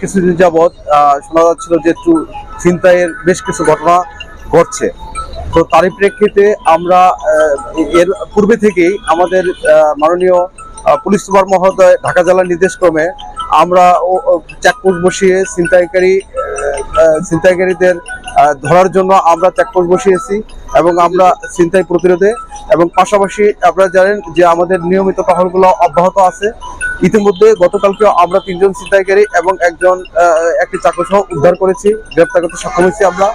কিছুদিন যাবৎ শোনা যাচ্ছিল যে একটু ছিনতাইয়ের বেশ কিছু ঘটনা ঘটছে। তো তারই প্রেক্ষিতে আমরা এর পূর্বে থেকেই আমাদের মাননীয় পুলিশ সুপার মহোদয় ঢাকা জেলার নির্দেশক্রমে আমরা চেকপোস্ট বসিয়ে ছিনতাইকারী ছিনতাইকারীদের ধরার জন্য আমরা চেকপোস্ট বসিয়েছি এবং আমরা ছিনতাই প্রতিরোধে এবং পাশাপাশি আপনারা জানেন যে আমাদের নিয়মিত টহলগুলো অব্যাহত আছে। ইতিমধ্যে গতকালকে আমরা তিনজন ছিনতাইকারী এবং একজন একটি চাকরসহ উদ্ধার করেছি, গ্রেপ্তার করতে সক্ষম হয়েছি আমরা।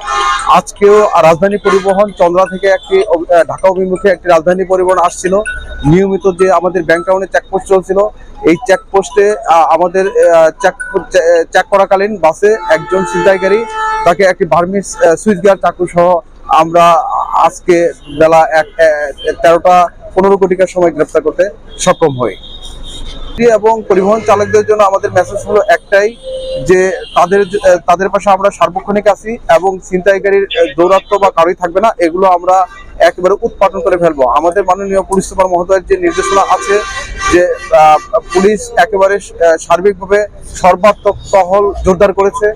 আজকেও রাজধানী পরিবহন চন্দ্রা থেকে একটি ঢাকা অভিমুখে একটি রাজধানী পরিবহন আসছিল। নিয়মিত যে আমাদের ব্যাংক টাউনে চেকপোস্ট চলছিল, এই চেকপোস্টে আমাদের চেক চেক করাকালীন বাসে একজন ছিনতাইকারী, তাকে একটি বার্মিস সুইচ সহ আমরা আজকে বেলা এক তেরোটা পনেরো কোটিকার সময় গ্রেপ্তার করতে সক্ষম হই। এবং পরিবহন চালকদের জন্য আমাদের মেসেজ হলো একটাই, যে তাদের তাদের পাশে আমরা সার্বক্ষণিক আছি এবং ছিনতাইকারীর দৌরাত্ম বা কারোই থাকবে না। এগুলো আমরা একেবারে উৎপাদন করে ফেলব। আমাদের মাননীয় পুলিশ সুপার মহোদয়ের যে নির্দেশনা আছে যে পুলিশ একেবারে সার্বিকভাবে সর্বাত্মক টহল জোরদার করেছে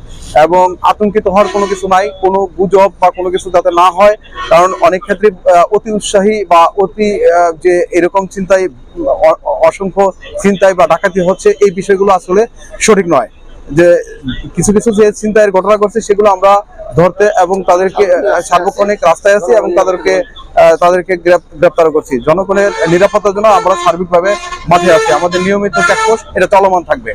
এবং আতঙ্কিত হওয়ার কোনো কিছু নাই, কোনো গুজব বা কোনো কিছু যাতে না হয়, কারণ অনেক ক্ষেত্রে অতি উৎসাহী বা অতি যে এরকম চিন্তায় অসংখ্য চিন্তায় বা ডাকাতি হচ্ছে, এই বিষয়গুলো আসলে সঠিক নয়। যে, কিছু কিছু যে চিন্তায়ের ঘটনা ঘটছে, সেগুলো আমরা ধরতে এবং তাদেরকে সার্বক্ষণিক রাস্তায় আছি এবং তাদেরকে তাদেরকে গ্রেপ- গ্রেপ্তার করছি। জনগণের নিরাপত্তার জন্য আমরা সার্বিকভাবে মাঠে আছি। আমাদের নিয়মিত চেকপোস্ট, এটা চলমান থাকবে।